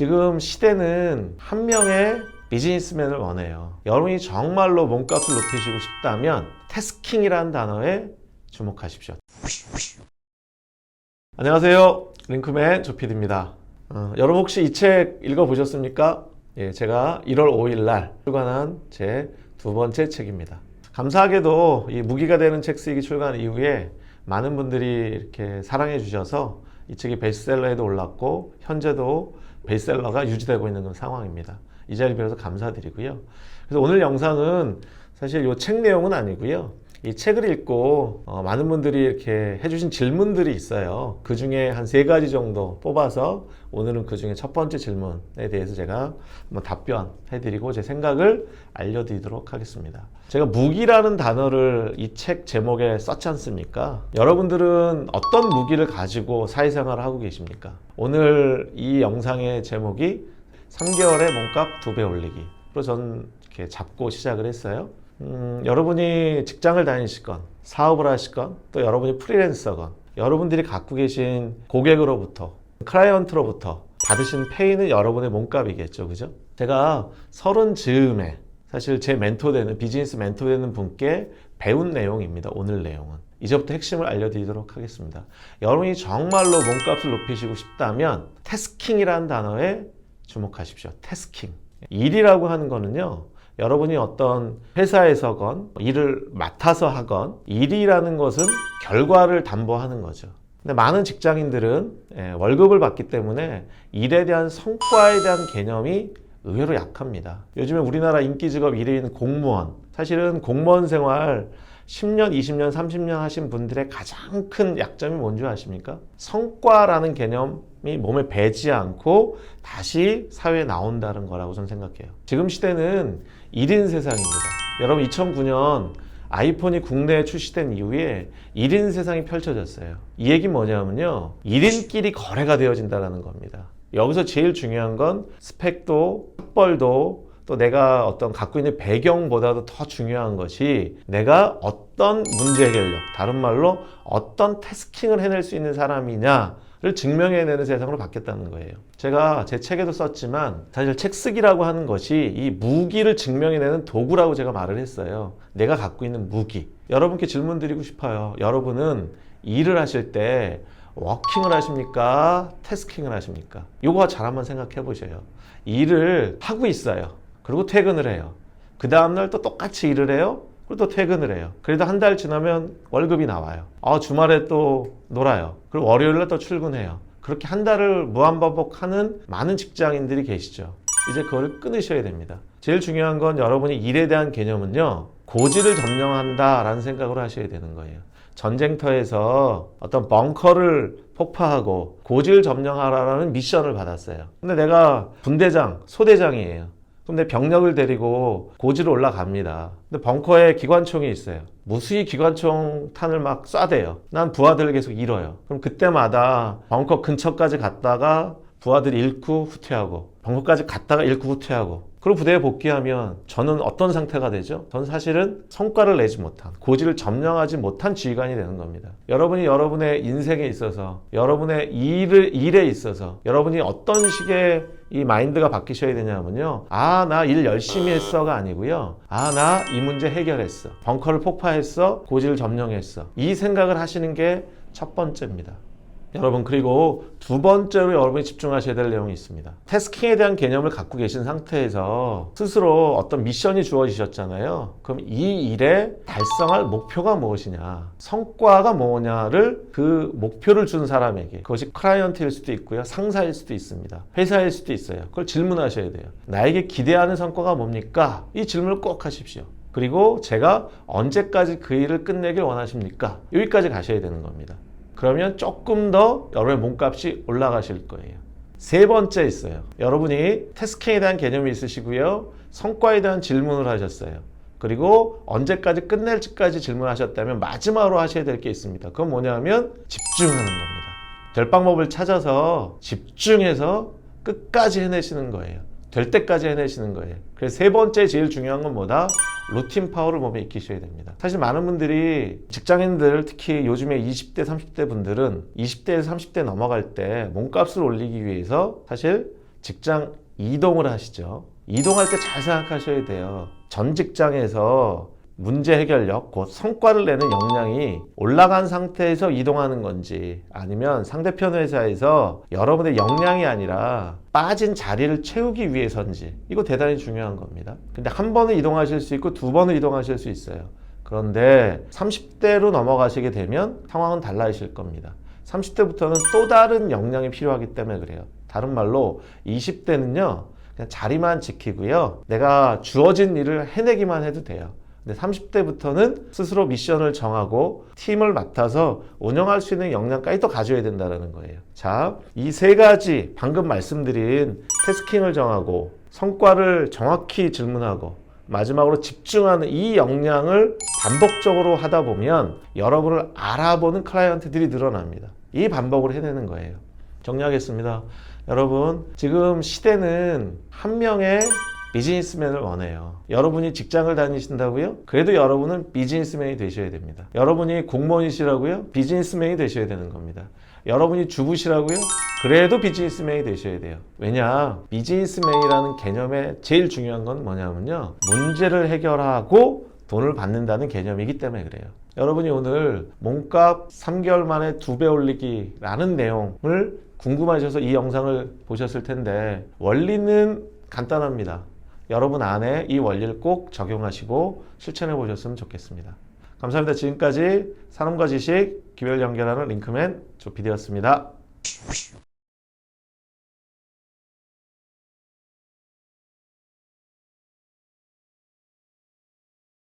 지금 시대는 한 명의 비즈니스맨을 원해요. 여러분이 정말로 몸값을 높이시고 싶다면 태스킹이라는 단어에 주목하십시오. 안녕하세요. 링크맨 조피디입니다. 어, 여러분 혹시 이 책 읽어보셨습니까? 예, 제가 1월 5일 날 출간한 제 두 번째 책입니다. 감사하게도 이 무기가 되는 책 쓰기 출간 이후에 많은 분들이 이렇게 사랑해 주셔서 이 책이 베스트셀러에도 올랐고 현재도 베스트셀러가 유지되고 있는 그런 상황입니다. 이 자리 빌어서 감사드리고요. 그래서 오늘 영상은 사실 이 책 내용은 아니고요. 이 책을 읽고 어, 많은 분들이 이렇게 해주신 질문들이 있어요. 그 중에 한 세 가지 정도 뽑아서 오늘은 그 중에 첫 번째 질문에 대해서 제가 한번 답변해드리고 제 생각을 알려드리도록 하겠습니다. 제가 무기라는 단어를 이 책 제목에 썼지 않습니까? 여러분들은 어떤 무기를 가지고 사회생활을 하고 계십니까? 오늘 이 영상의 제목이 3개월의 몸값 두 배 올리기. 그리고 전 이렇게 잡고 시작을 했어요. 음, 여러분이 직장을 다니시건 사업을 하시건 또 여러분이 프리랜서건 여러분들이 갖고 계신 고객으로부터 클라이언트로부터 받으신 페이는 여러분의 몸값이겠죠. 그죠? 제가 서른 즈음에 사실 제 멘토 되는 비즈니스 멘토 되는 분께 배운 내용입니다. 오늘 내용은. 이제부터 핵심을 알려드리도록 하겠습니다. 여러분이 정말로 몸값을 높이시고 싶다면 태스킹이라는 단어에 주목하십시오. 태스킹. 일이라고 하는 거는요 여러분이 어떤 회사에서건 일을 맡아서 하건 일이라는 것은 결과를 담보하는 거죠. 근데 많은 직장인들은 예, 월급을 받기 때문에 일에 대한 성과에 대한 개념이 의외로 약합니다. 요즘에 우리나라 인기 직업 1위인 공무원. 사실은 공무원 생활 10년, 20년, 30년 하신 분들의 가장 큰 약점이 뭔지 아십니까? 성과라는 개념이 몸에 배지 않고 다시 사회에 나온다는 거라고 저는 생각해요. 지금 시대는 1인 세상입니다. 여러분 2009년 아이폰이 국내에 출시된 이후에 1인 세상이 펼쳐졌어요. 이 얘기 뭐냐면요. 1인끼리 거래가 되어진다는 겁니다. 여기서 제일 중요한 건 스펙도, 학벌도, 또 내가 어떤 갖고 있는 배경보다도 더 중요한 것이 내가 어떤 문제 해결력, 다른 말로 어떤 태스킹을 해낼 수 있는 사람이냐 를 증명해내는 세상으로 바뀌었다는 거예요. 제가 제 책에도 썼지만 사실 책 쓰기라고 하는 것이 이 무기를 증명해내는 도구라고 제가 말을 했어요. 내가 갖고 있는 무기. 여러분께 질문 드리고 싶어요. 여러분은 일을 하실 때 워킹을 하십니까? 태스킹을 하십니까? 요거 잘 한번 생각해 보셔요. 일을 하고 있어요. 그리고 퇴근을 해요. 그 다음날 또 똑같이 일을 해요. 그리고 또 퇴근을 해요. 그래도 한 달 지나면 월급이 나와요. 아, 주말에 또 놀아요. 그리고 월요일에 또 출근해요. 그렇게 한 달을 무한반복하는 많은 직장인들이 계시죠. 이제 그걸 끊으셔야 됩니다. 제일 중요한 건 여러분이 일에 대한 개념은요, 고지를 점령한다라는 생각으로 하셔야 되는 거예요. 전쟁터에서 어떤 벙커를 폭파하고 고지를 점령하라는 미션을 받았어요. 근데 내가 분대장, 소대장이에요. 근데 병력을 데리고 고지로 올라갑니다. 근데 벙커에 기관총이 있어요. 무수히 기관총 탄을 막 쏴대요. 난 부하들을 계속 잃어요. 그럼 그때마다 벙커 근처까지 갔다가 부하들이 잃고 후퇴하고 벙커까지 갔다가 잃고 후퇴하고 그리고 부대에 복귀하면 저는 어떤 상태가 되죠? 저는 사실은 성과를 내지 못한 고지를 점령하지 못한 지휘관이 되는 겁니다. 여러분이 여러분의 인생에 있어서 여러분의 일을, 일에 있어서 여러분이 어떤 식의 이 마인드가 바뀌셔야 되냐면요. 아, 나 일 열심히 했어가 아니고요. 아, 나 이 문제 해결했어. 벙커를 폭파했어. 고지를 점령했어. 이 생각을 하시는 게 첫 번째입니다. 여러분 그리고 두 번째로 여러분이 집중하셔야 될 내용이 있습니다. 태스킹에 대한 개념을 갖고 계신 상태에서 스스로 어떤 미션이 주어지셨잖아요. 그럼 이 일에 달성할 목표가 무엇이냐, 성과가 뭐냐를 그 목표를 준 사람에게 그것이 클라이언트일 수도 있고요, 상사일 수도 있습니다, 회사일 수도 있어요. 그걸 질문하셔야 돼요. 나에게 기대하는 성과가 뭡니까? 이 질문을 꼭 하십시오. 그리고 제가 언제까지 그 일을 끝내길 원하십니까? 여기까지 가셔야 되는 겁니다. 그러면 조금 더 여러분의 몸값이 올라가실 거예요. 세 번째 있어요. 여러분이 태스킹에 대한 개념이 있으시고요. 성과에 대한 질문을 하셨어요. 그리고 언제까지 끝낼지까지 질문하셨다면 마지막으로 하셔야 될 게 있습니다. 그건 뭐냐면 집중하는 겁니다. 될 방법을 찾아서 집중해서 끝까지 해내시는 거예요. 될 때까지 해내시는 거예요. 그래서 세 번째 제일 중요한 건 뭐다? 루틴 파워를 몸에 익히셔야 됩니다. 사실 많은 분들이 직장인들 특히 요즘에 20대, 30대 분들은 20대에서 30대 넘어갈 때 몸값을 올리기 위해서 사실 직장 이동을 하시죠. 이동할 때 잘 생각하셔야 돼요. 전 직장에서 문제 해결력, 곧 성과를 내는 역량이 올라간 상태에서 이동하는 건지 아니면 상대편 회사에서 여러분의 역량이 아니라 빠진 자리를 채우기 위해서인지 이거 대단히 중요한 겁니다. 근데 한 번은 이동하실 수 있고 두 번은 이동하실 수 있어요. 그런데 30대로 넘어가시게 되면 상황은 달라지실 겁니다. 30대부터는 또 다른 역량이 필요하기 때문에 그래요. 다른 말로 20대는요, 그냥 자리만 지키고요. 내가 주어진 일을 해내기만 해도 돼요. 근데 30대부터는 스스로 미션을 정하고 팀을 맡아서 운영할 수 있는 역량까지 또 가져야 된다는 거예요. 자, 이 세 가지 방금 말씀드린 태스킹을 정하고 성과를 정확히 질문하고 마지막으로 집중하는 이 역량을 반복적으로 하다 보면 여러분을 알아보는 클라이언트들이 늘어납니다. 이 반복을 해내는 거예요. 정리하겠습니다. 여러분, 지금 시대는 한 명의 비즈니스맨을 원해요. 여러분이 직장을 다니신다고요? 그래도 여러분은 비즈니스맨이 되셔야 됩니다. 여러분이 공무원이시라고요? 비즈니스맨이 되셔야 되는 겁니다. 여러분이 주부시라고요? 그래도 비즈니스맨이 되셔야 돼요. 왜냐? 비즈니스맨이라는 개념의 제일 중요한 건 뭐냐면요. 문제를 해결하고 돈을 받는다는 개념이기 때문에 그래요. 여러분이 오늘 몸값 3개월 만에 두 배 올리기라는 내용을 궁금하셔서 이 영상을 보셨을 텐데 원리는 간단합니다. 여러분 안에 이 원리를 꼭 적용하시고 실천해 보셨으면 좋겠습니다. 감사합니다. 지금까지 산업과 지식 기별 연결하는 링크맨 조피디였습니다.